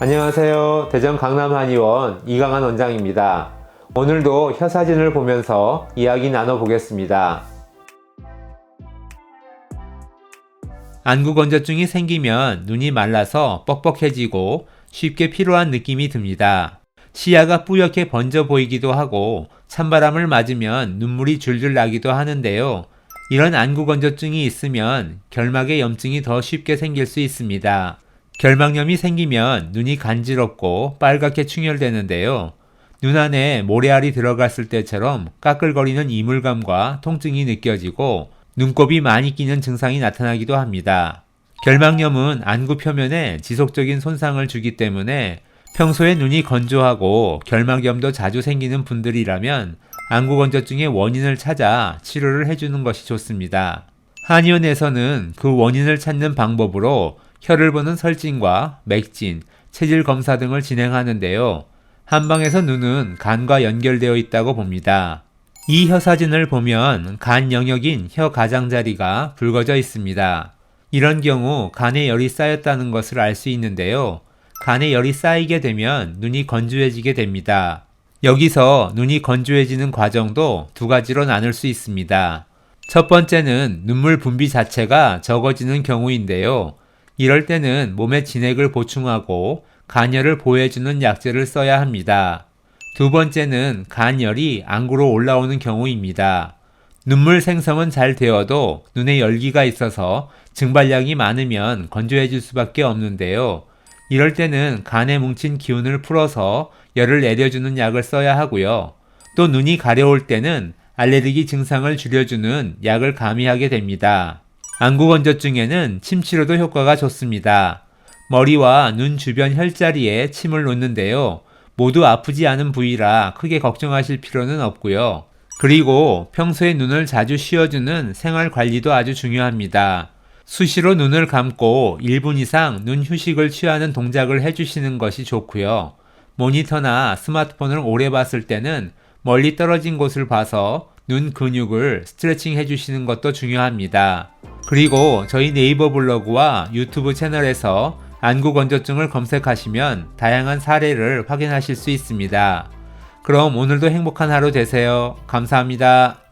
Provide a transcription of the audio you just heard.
안녕하세요. 대전 강남 한의원 이강한 원장입니다. 오늘도 혀 사진을 보면서 이야기 나눠보겠습니다. 안구 건조증이 생기면 눈이 말라서 뻑뻑해지고 쉽게 피로한 느낌이 듭니다. 시야가 뿌옇게 번져 보이기도 하고 찬바람을 맞으면 눈물이 줄줄 나기도 하는데요. 이런 안구 건조증이 있으면 결막에 염증이 더 쉽게 생길 수 있습니다. 결막염이 생기면 눈이 간지럽고 빨갛게 충혈되는데요. 눈 안에 모래알이 들어갔을 때처럼 까끌거리는 이물감과 통증이 느껴지고 눈곱이 많이 끼는 증상이 나타나기도 합니다. 결막염은 안구 표면에 지속적인 손상을 주기 때문에 평소에 눈이 건조하고 결막염도 자주 생기는 분들이라면 안구 건조증의 원인을 찾아 치료를 해주는 것이 좋습니다. 한의원에서는 그 원인을 찾는 방법으로 혀를 보는 설진과 맥진, 체질 검사 등을 진행하는데요. 한방에서 눈은 간과 연결되어 있다고 봅니다. 이 혀 사진을 보면 간 영역인 혀 가장자리가 붉어져 있습니다. 이런 경우 간에 열이 쌓였다는 것을 알 수 있는데요. 간에 열이 쌓이게 되면 눈이 건조해지게 됩니다. 여기서 눈이 건조해지는 과정도 두 가지로 나눌 수 있습니다. 첫 번째는 눈물 분비 자체가 적어지는 경우인데요. 이럴 때는 몸에 진액을 보충하고 간열을 보호해주는 약제를 써야 합니다. 두 번째는 간열이 안구로 올라오는 경우입니다. 눈물 생성은 잘 되어도 눈에 열기가 있어서 증발량이 많으면 건조해질 수밖에 없는데요. 이럴 때는 간에 뭉친 기운을 풀어서 열을 내려주는 약을 써야 하고요. 또 눈이 가려울 때는 알레르기 증상을 줄여주는 약을 가미하게 됩니다. 안구 건조증에는 침 치료도 효과가 좋습니다. 머리와 눈 주변 혈자리에 침을 놓는데요. 모두 아프지 않은 부위라 크게 걱정하실 필요는 없고요. 그리고 평소에 눈을 자주 쉬어주는 생활 관리도 아주 중요합니다. 수시로 눈을 감고 1분 이상 눈 휴식을 취하는 동작을 해주시는 것이 좋고요. 모니터나 스마트폰을 오래 봤을 때는 멀리 떨어진 곳을 봐서 눈 근육을 스트레칭 해주시는 것도 중요합니다. 그리고 저희 네이버 블로그와 유튜브 채널에서 안구 건조증을 검색하시면 다양한 사례를 확인하실 수 있습니다. 그럼 오늘도 행복한 하루 되세요. 감사합니다.